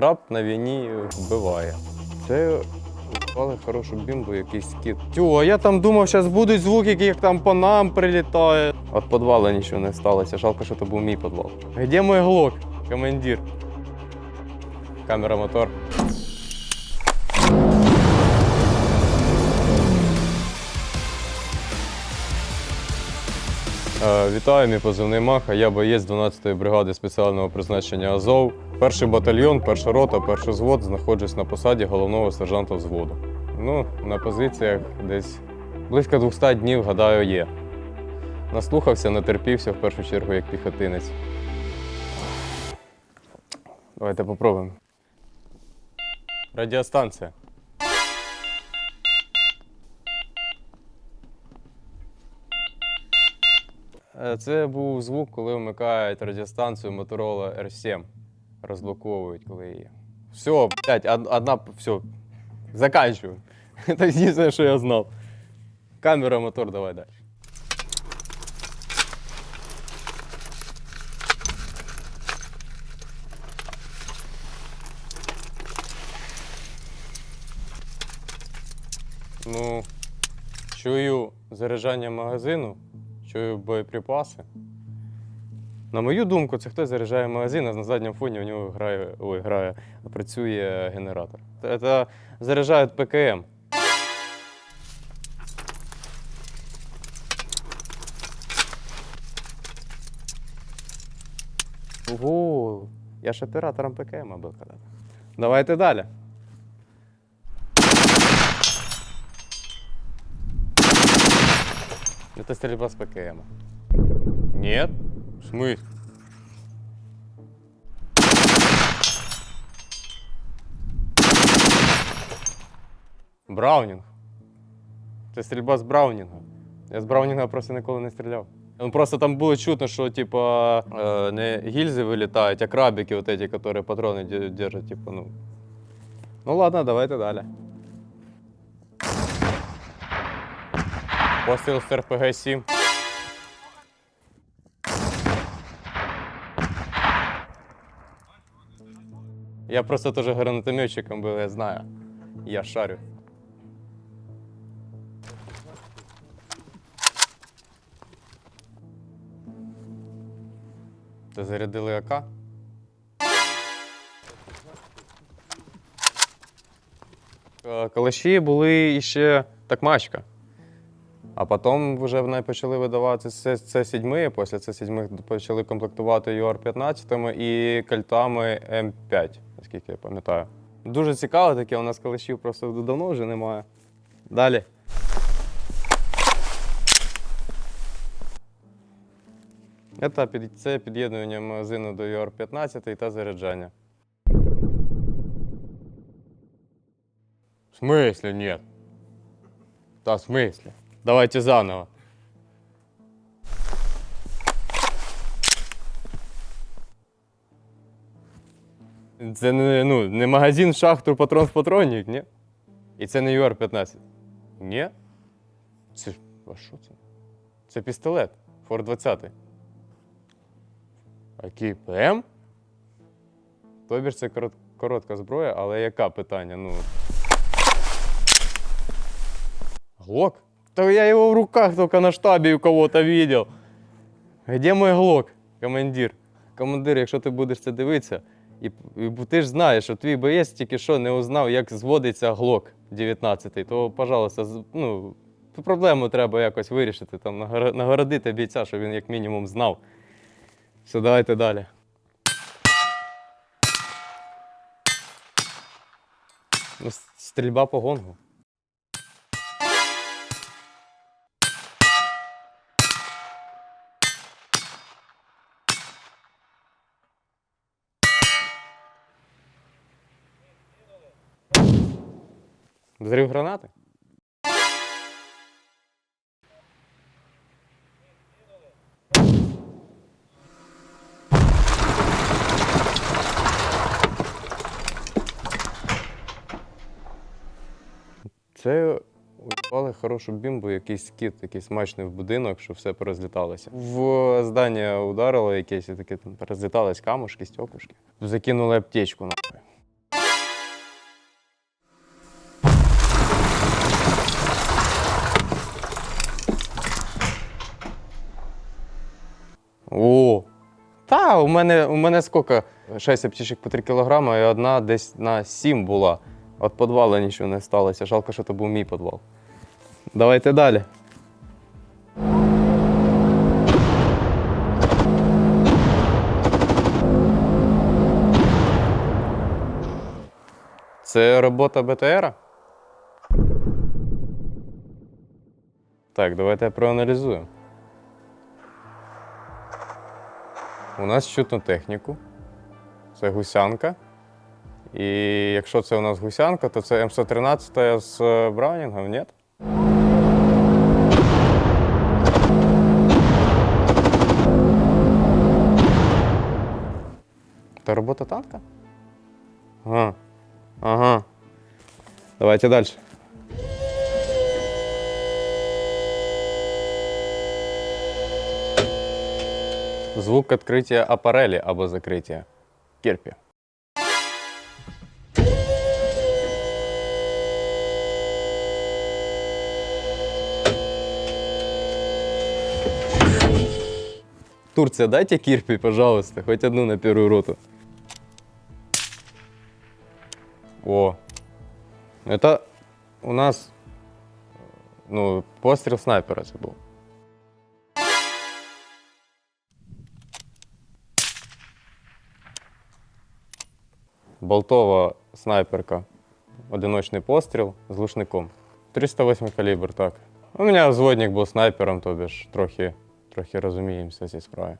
храп на війні вбиває. Це впали хорошу бімбу, якийсь кіт. Тю, а я там думав, зараз будуть звуки, як там по нам прилітає. От підвалу нічого не сталося. Жалко, що це був мій підвал. Де мій глок, командир? Камера мотор. Вітаю, мій позивний Маха. Я боєць 12-ї бригади спеціального призначення Азов. Перший батальйон, перша рота, перший взвод знаходжусь на посаді головного сержанта взводу. Ну, на позиціях десь близько 200 днів, гадаю, є. Наслухався, натерпівся в першу чергу як піхотинець. Давайте попробуємо. Радіостанція. Це був звук, коли вмикають радіостанцію Motorola R7. Розблоковують, коли її. Все, блядь, одна. Все. Заканчиваю. Це єдине, що я знав. Камера, мотор, давай далі. Ну, чую заряджання магазину, чую боєприпаси. На мою думку, це хтось заряджає магазин, а на задньому фоні у нього грає, ой, грає, працює генератор. Це заряджають ПКМ. Ого, я ж оператором ПКМ був. Давайте далі. Это стрельба с ПКМ. Нет? В смысле? Браунінг. Це стрільба з Браунінга. Я з Браунінга просто ніколи не стріляв. Ну, просто там було чутно, що типа е, не гільзи вилітають, а крабики, вот эти, які патрони дє- держать, типа, ну. Ну ладно, давайте далі. Постріл з РПГ-7. Я просто теж гранатометчиком був, я знаю. Я шарю. Це зарядили АК? Е, Калаші були ще такмачка. А потім вже вони почали видавати С7, після С7 почали комплектувати ЮАР-15 і кальтами М5, наскільки я пам'ятаю. Дуже цікаво таке, у нас калашів просто давно вже немає. Далі. Це, під, це під'єднання магазину до ЮАР-15 та заряджання. В смысле нет? Да, в смысле? Давайте заново. Це не, ну, не магазин шахту патрон в патронник, ні? І це не ЮАР-15. Ні? Це. А що це? Це пістолет. Фор 20. А який ПМ? Тобі ж це корот, коротка зброя, але яка питання? Ну. Глок? Да я его в руках только на штабе у кого-то видел. Где мой глок, командир? Командир, якщо ти будеш це дивитися, і, і ти ж знаєш, що твій боєць тільки що не узнав, як зводиться глок 19, то, пожалуйста, ну, проблему треба якось вирішити, там, нагородити бійця, щоб він як мінімум знав. Все, давайте далі. Ну, стрільба по гонгу. Взрив гранати? Це уїбали хорошу бімбу, якийсь кіт, якийсь смачний в будинок, що все порозліталося. В здання ударило якесь і таке там порозлітались камушки, стекушки. Закинули аптечку нахуй. Мене, у мене скільки? 6 аптечок по 3 кілограми, і одна десь на 7 була. От підвала нічого не сталося. Жалко, що це був мій підвал. Давайте далі. Це робота БТРа? Так, давайте проаналізуємо. У нас чутно техніку. Це гусянка. І якщо це у нас гусянка, то це М113 з е, Браунінгом, ні? Це робота танка? Ага. Ага. Давайте дальше. Звук відкриття апарелі або закриття кірпі. Турция, дайте кирпи, пожалуйста, хоть одну на первую роту. О, это у нас ну, постріл снайпера це був. Болтова снайперка. Одиночний постріл з глушником. 308 калібр, так. У мене взводник був снайпером, тобі ж трохи, трохи розуміємося в цій справі.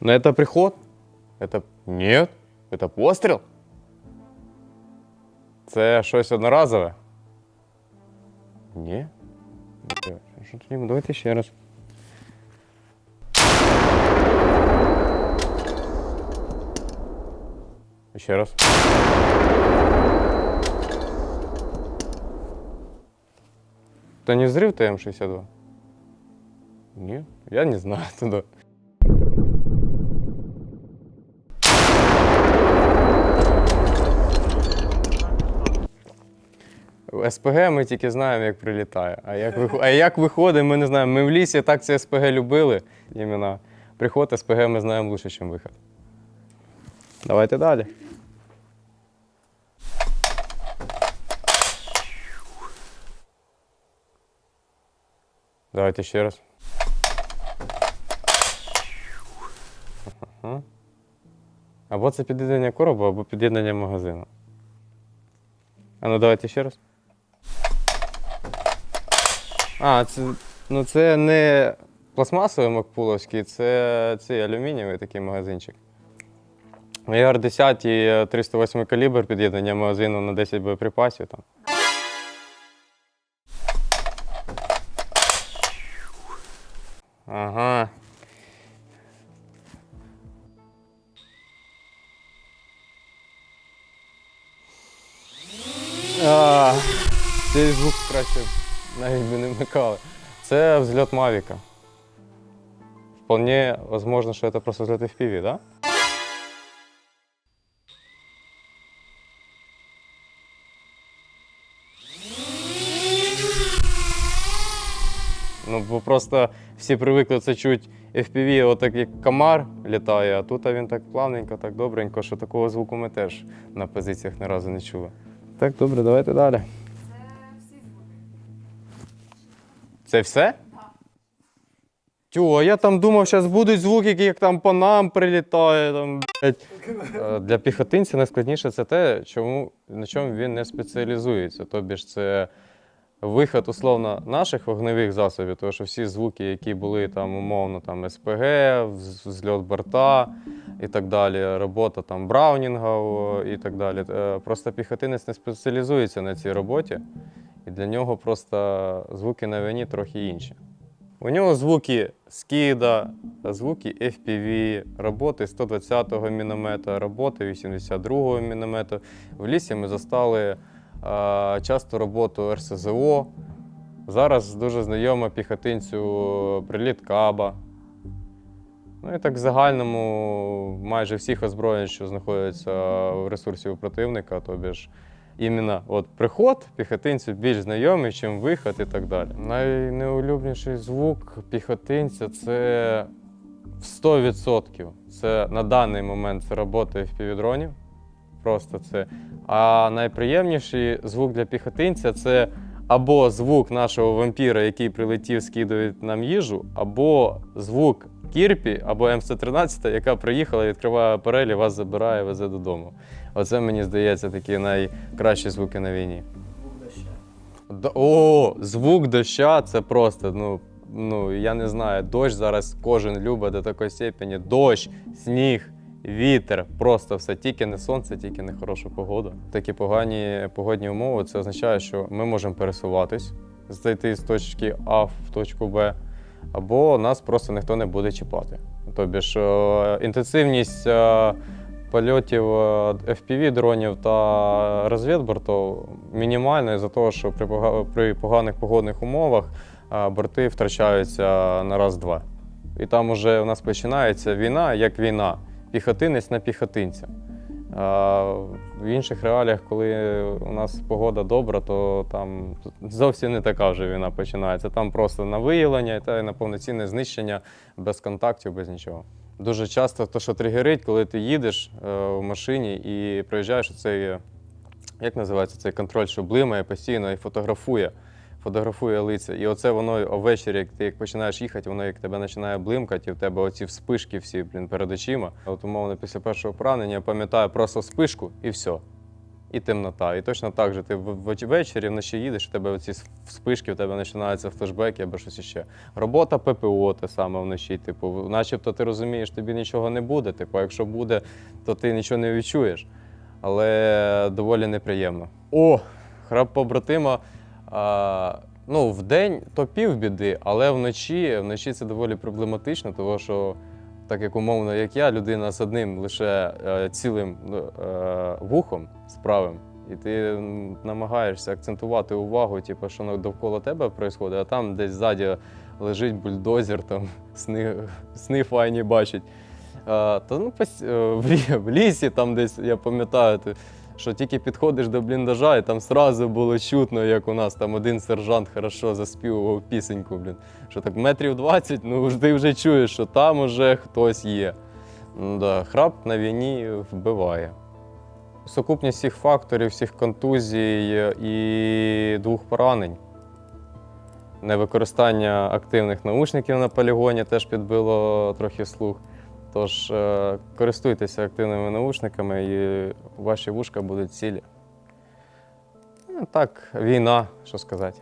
Но это приход? Это. Нет. Это постріл? Це щось одноразове? Ні. Бля, Що тоді? Давайте ще раз. Ще раз. Это не взрыв ТМ-62? Нет, я не знаю туда. СПГ ми тільки знаємо, як прилітає. А як, а як виходить, ми не знаємо. Ми в лісі так це СПГ любили. Іменно. Приход СПГ ми знаємо лучше, ніж виход. Давайте далі. Давайте ще раз. Або це під'єднання коробу, або під'єднання магазину. А ну давайте ще раз. А, це, ну це не пластмасовий макпуловський, це цей алюмінієвий такий магазинчик. ар 10 і 308 калібр під'єднання магазину на 10 боєприпасів там. Ага. А, цей звук краще навіть би не вмикали. Це взльот Мавіка. Вполне возможно, що це просто взльот FPV, да? Бо просто всі привикли це чуть FPV, отак як комар літає, а тут він так плавненько, так добренько, що такого звуку ми теж на позиціях ні разу не чули. Так, добре, давайте далі. Це все? Тю, а я там думав, зараз будуть звуки, як там по нам прилітає. Там, блядь. Е, Для піхотинця найскладніше це те, чому, на чому він не спеціалізується. Тобі ж це виход, условно, наших вогневих засобів, тому що всі звуки, які були там умовно там СПГ, вз- взльот борта і так далі, робота там Браунінга і так далі. Е, Просто піхотинець не спеціалізується на цій роботі, і для нього просто звуки на війні трохи інші. У нього звуки скида, звуки FPV, роботи 120-го міномета, роботи 82-го міномета. В лісі ми застали часто роботу РСЗО. Зараз дуже знайома піхотинцю приліт Каба. Ну і так в загальному майже всіх озброєнь, що знаходяться в ресурсі у противника, тобі ж іменно от приход піхотинцю більш знайомий, чим виход і так далі. Найнеулюбніший звук піхотинця це в 100%. Це на даний момент це робота впівдронів. Просто це. А найприємніший звук для піхотинця це або звук нашого вампіра, який прилетів, скидує нам їжу, або звук Кірпі, або МС-13, яка приїхала, відкриває апарель і вас забирає, везе додому. Оце мені здається такі найкращі звуки на війні. Д- О, звук доща це просто, ну, ну я не знаю, дощ зараз кожен любить до такої степені. Дощ, сніг, вітер, просто все. Тільки не сонце, тільки не хороша погода. Такі погані погодні умови це означає, що ми можемо пересуватись, зайти з точки А в точку Б, або нас просто ніхто не буде чіпати. Тобі ж е, інтенсивність е, польотів е, FPV дронів та розвідборту мінімальна із-за того, що при, пога- при поганих погодних умовах борти втрачаються на раз-два. І там уже у нас починається війна як війна, піхотинець на піхотинця. А в інших реаліях, коли у нас погода добра, то там зовсім не така вже війна починається. Там просто на виявлення та й на повноцінне знищення без контактів, без нічого. Дуже часто то, що тригерить, коли ти їдеш е, в машині і проїжджаєш цей, е, як називається цей контроль, що блимає постійно і фотографує. Фотографує лиця. І оце воно ввечері, як ти як починаєш їхати, воно як тебе починає блимкати, і в тебе оці вспишки всі блін, перед очима. От умовно після першого поранення я пам'ятаю просто вспишку і все. І темнота. І точно так же ти ввечері вночі їдеш, у тебе оці вспишки, у тебе починаються флешбеки або щось іще. Робота ППО те саме вночі. Типу, начебто ти розумієш, тобі нічого не буде. Типу, якщо буде, то ти нічого не відчуєш. Але доволі неприємно. О, храп побратима. Ну, в день то півбіди, але вночі, вночі це доволі проблематично, тому що, так як умовно, як я, людина з одним лише е, цілим е, вухом справим, і ти намагаєшся акцентувати увагу, типу, що довкола тебе відбувається, а там десь ззаді лежить бульдозер, там сни, сни файні бачить. А, то ну, е, в, лісі, там десь, я пам'ятаю, що тільки підходиш до бліндажа, і там сразу було чутно, як у нас там один сержант хорошо заспівував пісеньку, блін. Що так метрів 20, ну ти вже чуєш, що там уже хтось є. Ну, да, храп на війні вбиває. Сукупність всіх факторів, всіх контузій і двох поранень. Невикористання активних наушників на полігоні теж підбило трохи слух. Тож е, користуйтеся активними наушниками і ваші вушка будуть цілі. Ну, так, війна, що сказати.